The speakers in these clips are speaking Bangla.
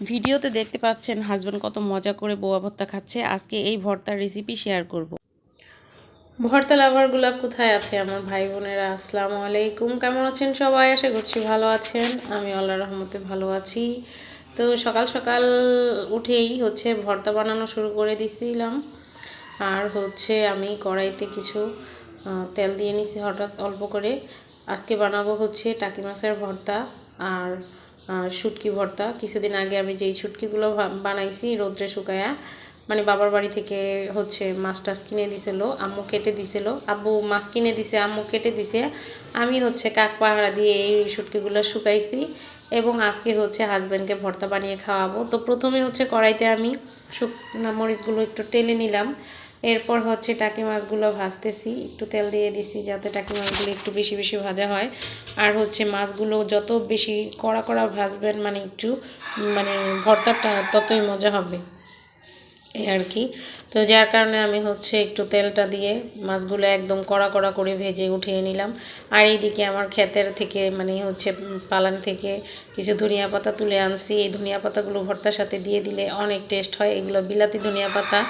ভিডিওতে দেখতে পাচ্ছেন হাজব্যান্ড কত মজা করে বোয়া ভর্তা খাচ্ছে। আজকে এই ভর্তার রেসিপি শেয়ার করব। ভর্তা লাভারগুলো কোথায় আছে আমার ভাই বোনেরা? আসসালামু আলাইকুম। কেমন আছেন সবাই? আশা করছি ভালো আছেন। আমি আল্লাহ রহমতে ভালো আছি। তো সকাল সকাল উঠেই হচ্ছে ভর্তা বানানো শুরু করে দিছিলাম। আর হচ্ছে আমি কড়াইতে কিছু তেল দিয়ে নিছি হঠাৎ অল্প করে। আজকে বানাবো হচ্ছে টাকি মাছের ভর্তা। আর আর শুটকি ভর্তা। কিছুদিন আগে আমি যেই শুটকিগুলো বানাইছি রোদ্রে শুকায়া মানে বাবার বাড়ি থেকে হচ্ছে মাছ টাছ কিনে দিছিল, আম্মু কেটে দিছিল। আব্বু মাছ কিনে দিছে, আম্মু কেটে দিছে। আমি হচ্ছে কাক পাহারা দিয়ে এই শুটকিগুলো শুকাইছি এবং আজকে হচ্ছে হাজব্যান্ডকে ভর্তা বানিয়ে খাওয়াবো। তো প্রথমে হচ্ছে কড়াইতে আমি শুকনা মরিচগুলো একটু টেলে নিলাম। এরপর হচ্ছে টাকি মাছগুলো ভাজতেছি, একটু তেল দিয়ে দিছি যাতে টাকি মাছগুলো একটু বেশি বেশি ভাজা হয়। আর হচ্ছে মাছগুলো যত বেশি কড়া কড়া ভাজবেন মানে একটু মানে ভর্তাটা ততই মজা হবে। এই আর কি। তো যার কারণে আমি হচ্ছে একটু তেলটা দিয়ে মাছগুলো একদম কড়া কড়া করে ভেজে উঠিয়ে নিলাম। আর এইদিকে আমার ক্ষেতের থেকে মানে হচ্ছে পালান থেকে কিছু ধনিয়া পাতা তুলে আনছি। এই ধনিয়া পাতাগুলো ভর্তার সাথে দিয়ে দিলে অনেক টেস্ট হয়। এগুলো বিলাতি ধনিয়া পাতা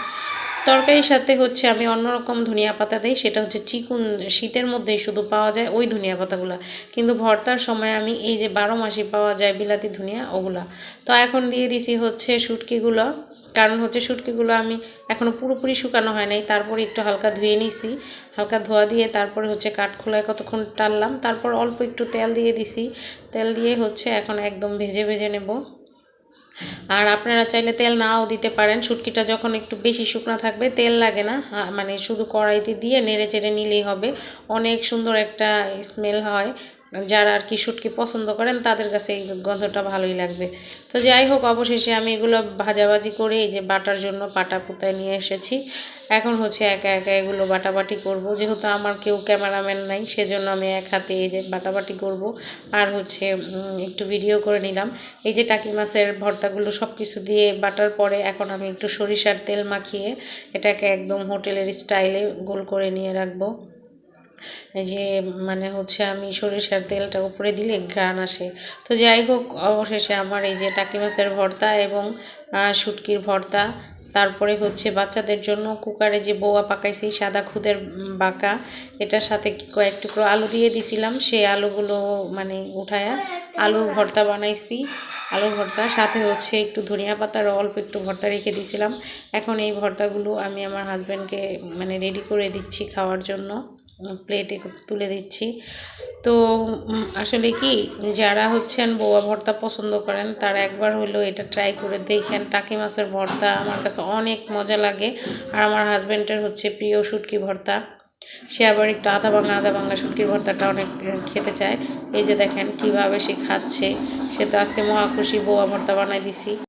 তরকারির সাথে হচ্ছে আমি অন্যরকম ধনিয়া পাতা দিই, সেটা হচ্ছে চিকুন, শীতের মধ্যেই শুধু পাওয়া যায় ওই ধনিয়া পাতাগুলো। কিন্তু ভর্তার সময় আমি এই যে বারো মাসে পাওয়া যায় বিলাতি ধনিয়া, ওগুলা। তো এখন দিয়ে দিছি হচ্ছে শুটকিগুলো। কারণ হচ্ছে শুটকিগুলো আমি এখনও পুরোপুরি শুকানো হয় নাই, তারপরে একটু হালকা ধুয়ে নিছি। হালকা ধোয়া দিয়ে তারপরে হচ্ছে কাঠখোলায় কতক্ষণ টানলাম তারপর অল্প একটু তেল দিয়ে দিছি। তেল দিয়ে হচ্ছে এখন একদম ভেজে ভেজে নেব। আর আপনারা চাইলে তেল নাও দিতে পারেন। শুটকিটা যখন একটু বেশি শুকনো থাকবে, তেল লাগে না। মানে শুধু কড়াইতে দিয়ে নেড়ে চেড়ে নিলেই হবে। অনেক সুন্দর একটা স্মেল হয়। যারা আর কি শুটকি পছন্দ করেন, তাদের কাছে এই গন্ধটা ভালোই লাগবে। তো যাই হোক, অবশেষে আমি এগুলো ভাজাভাজি করে এই যে বাটার জন্য পাটা পুতায় নিয়ে এসেছি। এখন হচ্ছে একা একা এগুলো বাটাবাটি করব। যেহেতু আমার কেউ ক্যামেরাম্যান নাই, সেজন্য আমি এক হাতে এই যে বাটাবাটি করব। আর হচ্ছে একটু ভিডিও করে নিলাম। এই যে টাকি মাছের ভর্তাগুলো সব কিছু দিয়ে বাটার পরে এখন আমি একটু সরিষার তেল মাখিয়ে এটাকে একদম হোটেলের স্টাইলে গোল করে নিয়ে রাখব। যে মানে হচ্ছে আমি সরিষার তেলটা উপরে দিলে ঘ্রাণ আসে। তো যাই হোক, অবশেষে আমার এই যে টাকি মাছের ভর্তা এবং শুটকির ভর্তা, তারপরে হচ্ছে বাচ্চাদের জন্য কুকারে যে বৌয়া পাকাইছি, সাদা খুদের বাঁকা, এটার সাথে কয়েক টুকরো আলু দিয়ে দিছিলাম, সেই আলুগুলো মানে উঠায়া আলুর ভর্তা বানাইছি, আলুর ভর্তা, সাথে হচ্ছে একটু ধনিয়া পাতার অল্প একটু ভর্তা রেখে দিয়েছিলাম এখন এই ভর্তাগুলো আমি আমার হাজব্যান্ডকে মানে রেডি করে দিচ্ছি খাওয়ার জন্য। প্লেটে তুলে দিচ্ছি। তো আসলে কি, যারা হচ্ছেন বোয়া ভর্তা পছন্দ করেন, তারা একবার হলেও এটা ট্রাই করে দেখেন। টাকি মাছের ভর্তা আমার কাছে অনেক মজা লাগে। আর আমার হাজব্যান্ডের হচ্ছে প্রিয় শুটকি ভর্তা। সে আবার একটু আদা বাংলা আদা বাংলা শুটকির ভর্তাটা অনেক খেতে চায়। এই যে দেখেন কীভাবে সে খাচ্ছে। সে তো আজকে মহাখুশি বোয়া ভর্তা বানাই দিছি।